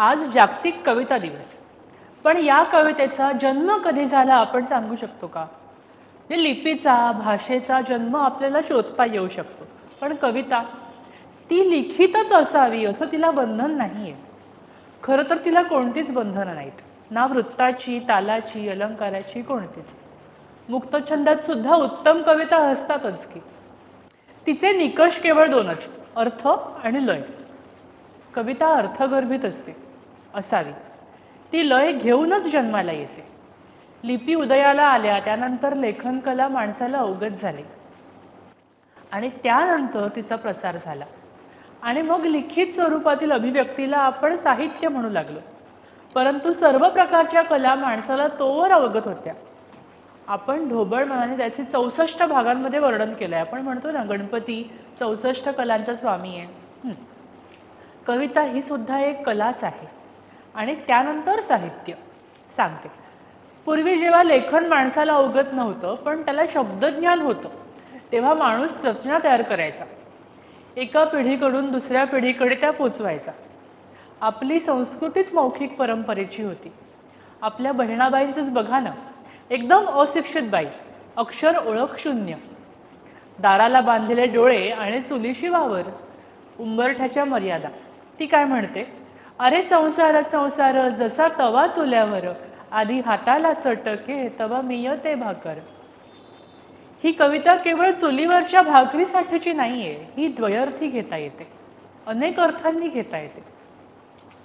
आज जागतिक कविता दिवस. पण या कवितेचा जन्म कधी झाला आपण सांगू शकतो का? लिपीचा भाषेचा जन्म आपल्याला शोधता येऊ शकतो. पण कविता ती लिखितच असावी असं तिला बंधन नाही आहे खरं तर तिला कोणतीच बंधनं नाहीत. ना वृत्ताची तालाची अलंकाराची कोणतीच. मुक्तछंदात सुद्धा उत्तम कविता असतातच की. तिचे निकष केवळ दोनच अर्थ आणि लय. कविता अर्थगर्भित असते. असावी. ती लय घेऊनच जन्माला येते. लिपी उदयाला आल्या त्यानंतर लेखन कला माणसाला अवगत झाली. आणि त्यानंतर तिचा प्रसार झाला. आणि मग लिखित स्वरूपातील अभिव्यक्तीला आपण साहित्य म्हणू लागलो. परंतु सर्व प्रकारच्या कला माणसाला तोवर अवगत होत्या. आपण ढोबळ मनाने त्याचे चौसष्ट भागांमध्ये वर्णन केलं आहे आपण म्हणतो ना गणपती चौसष्ट कलांचा स्वामी आहे. कविता ही सुद्धा एक कलाच आहे. आणि त्यानंतर साहित्य. सांगते. पूर्वी जेव्हा लेखन माणसाला अवगत नव्हतं पण त्याला शब्दज्ञान होतं तेव्हा माणूस रचना तयार करायचा. एका पिढीकडून दुसऱ्या पिढीकडे त्या पोचवायचा. आपली संस्कृतीच मौखिक परंपरेची होती. आपल्या बहिणाबाईंचंच बघा ना एकदम अशिक्षित बाई अक्षर ओळख शून्य. दाराला बांधलेले डोळे आणि चुलीशी वावर उंबरठ्याच्या मर्यादा. ती काय म्हणते? अरे संसार संसार जसा तवा चुल्यावर आधी हाताला चटके तवा मियते भाकर. ही कविता केवळ चुलीवरच्या भाकरीसाठीची नाहीये ही द्वयर्थी घेता येते. अनेक अर्थांनी घेता येते.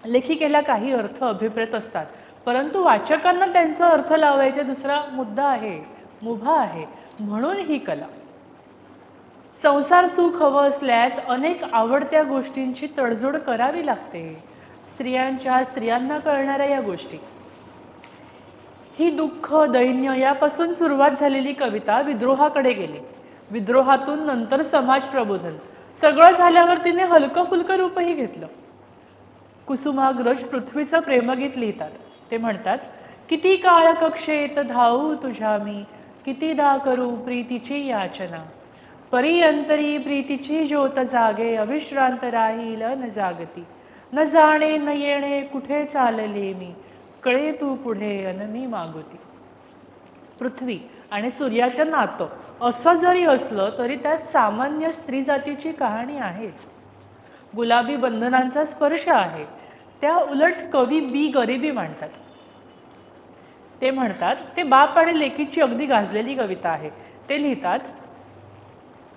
लेखिकेला काही अर्थ अभिप्रेत असतात परंतु वाचकांना त्यांचा अर्थ लावायचा दुसरा मुद्दा आहे मुभा आहे म्हणून ही कला. संसार सुख हवं असल्यास अनेक आवडत्या गोष्टींची तडजोड करावी लागते. स्त्रियांच्या स्त्रियांना कळणाऱ्या या गोष्टी. ही दुःख दैन्य यापासून सुरुवात झालेली कविता विद्रोहाकडे गेली. विद्रोहातून नंतर समाज प्रबोधन. सगळं झाल्यावर तिने हलकं फुलकं रूपही घेतलं. कुसुमाग्रज पृथ्वीचं प्रेमगीत लिहितात. ते म्हणतात किती काळ कक्षेत धावू तुझ्या मी कितीदा करू प्रीतीची याचना. परियंतरी प्रीतीची ज्योत जागे अविश्रांत राहील न जागती. न जाणे न येणे कुठे चालले मी? कळे तू पुढे अन मी मागुती. पृथ्वी आणि सूर्याचं नातं असं जरी असलं तरी त्यात सामान्य स्त्री जातीची कहाणी आहेच. गुलाबी बंधनांचा स्पर्श आहे. त्या उलट कवी बी गरिबी मांडतात. ते म्हणतात ते बाप आणि लेखीची अगदी गाजलेली कविता आहे. ते लिहितात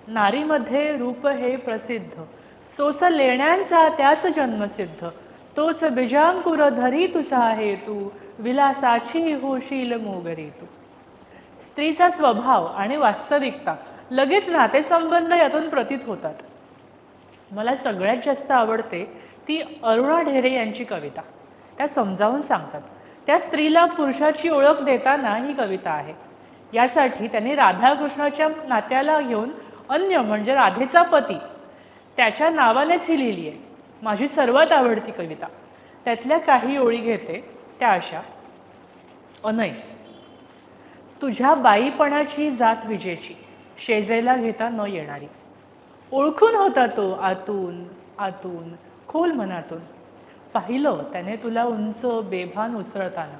नारीमध्ये रूप हे प्रसिद्ध. सोस लेण्यांचा त्यास जन्मसिद्ध तोच बिजांकुर धरी तुझा आहे तू विलासाची होशील मोगरी तू स्त्रीचा स्वभाव आणि वास्तविकता लगेच नातेसंबंध यातून प्रतीत होतात. मला सगळ्यात जास्त आवडते ती अरुणा ढेरे यांची कविता. त्या समजावून सांगतात त्या स्त्रीला पुरुषाची ओळख देताना ही कविता आहे. यासाठी त्यांनी राधाकृष्णाच्या नात्याला घेऊन अन्य म्हणजे राधेचा पती त्याच्या नावानेच ही लिहिली आहे. माझी सर्वात आवडती कविता. त्यातल्या काही ओळी घेते त्या अशा. अनय तुझ्या बाईपणाची जात विजेची शेजेला घेता न येणारी. ओळखून होता तो आतून आतून खोल मनातून. पाहिलं त्याने तुला उंच बेभान उसळताना.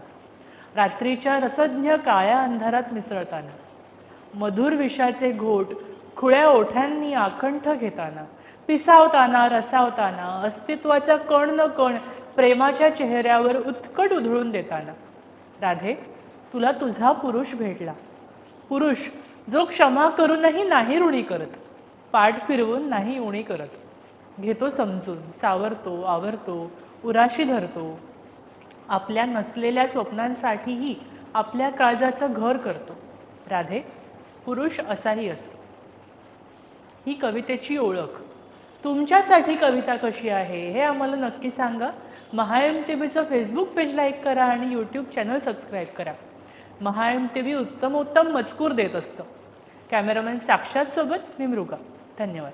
रात्रीच्या रसज्ञ काळ्या अंधारात मिसळताना. मधुर विषाचे घोट खुळ्या ओठ्यांनी आकंठ घेताना. पिसावताना रसावताना अस्तित्वाचा कण न कण प्रेमाच्या चेहऱ्यावर उत्कट उधळून देताना. राधे तुला तुझा पुरुष भेटला. पुरुष जो क्षमा करूनही नाही ऋणी करत. पाठ फिरवून नाही उणी करत. घेतो समजून सावरतो आवरतो उराशी धरतो. आपल्या नसलेल्या स्वप्नांसाठीही आपल्या काळजाचं घर करतो. राधे पुरुष असाही असतो. ही कवितेची ओळख. तुमच्यासाठी कविता कशी आहे हे आम्हाला नक्की सांगा. महा एम टी व्हीचं फेसबुक पेज लाईक करा आणि यूट्यूब चॅनल सबस्क्राईब करा. महा एम टी व्ही उत्तम उत्तम मजकूर देत असतं. कॅमेरामॅन साक्षात सोबत मी मृगा. धन्यवाद.